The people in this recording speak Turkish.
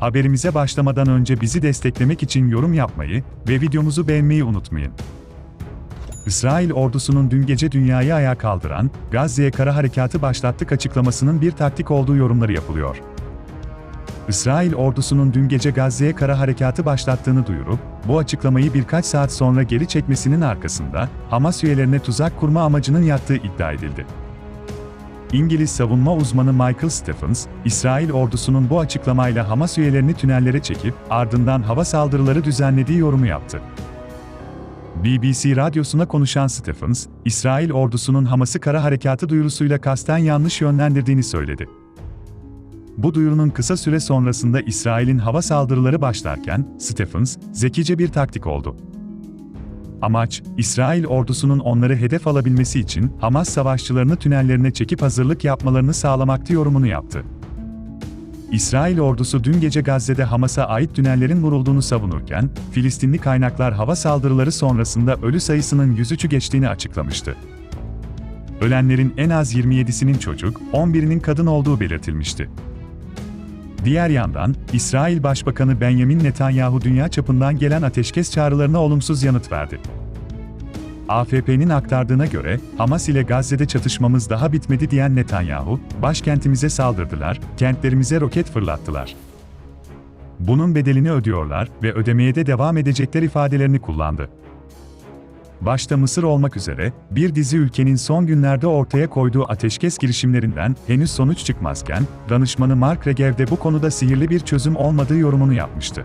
Haberimize başlamadan önce bizi desteklemek için yorum yapmayı ve videomuzu beğenmeyi unutmayın. İsrail ordusunun dün gece dünyayı ayağa kaldıran, Gazze'ye kara harekatı başlattık açıklamasının bir taktik olduğu yorumları yapılıyor. İsrail ordusunun dün gece Gazze'ye kara harekatı başlattığını duyurup, bu açıklamayı birkaç saat sonra geri çekmesinin arkasında, Hamas üyelerine tuzak kurma amacının yattığı iddia edildi. İngiliz savunma uzmanı Michael Stephens, İsrail ordusunun bu açıklamayla Hamas üyelerini tünellere çekip ardından hava saldırıları düzenlediği yorumu yaptı. BBC radyosuna konuşan Stephens, İsrail ordusunun Hamas'ı kara harekatı duyurusuyla kasten yanlış yönlendirdiğini söyledi. Bu duyurunun kısa süre sonrasında İsrail'in hava saldırıları başlarken, Stephens, zekice bir taktik oldu. Amaç, İsrail ordusunun onları hedef alabilmesi için Hamas savaşçılarını tünellerine çekip hazırlık yapmalarını sağlamaktı yorumunu yaptı. İsrail ordusu dün gece Gazze'de Hamas'a ait tünellerin vurulduğunu savunurken, Filistinli kaynaklar hava saldırıları sonrasında ölü sayısının 103'ü geçtiğini açıklamıştı. Ölenlerin en az 27'sinin çocuk, 11'inin kadın olduğu belirtilmişti. Diğer yandan, İsrail Başbakanı Benjamin Netanyahu dünya çapından gelen ateşkes çağrılarına olumsuz yanıt verdi. AFP'nin aktardığına göre, Hamas ile Gazze'de çatışmamız daha bitmedi diyen Netanyahu, başkentimize saldırdılar, kentlerimize roket fırlattılar. Bunun bedelini ödüyorlar ve ödemeye de devam edecekler ifadelerini kullandı. Başta Mısır olmak üzere, bir dizi ülkenin son günlerde ortaya koyduğu ateşkes girişimlerinden henüz sonuç çıkmazken, danışmanı Mark Regev de bu konuda sihirli bir çözüm olmadığı yorumunu yapmıştı.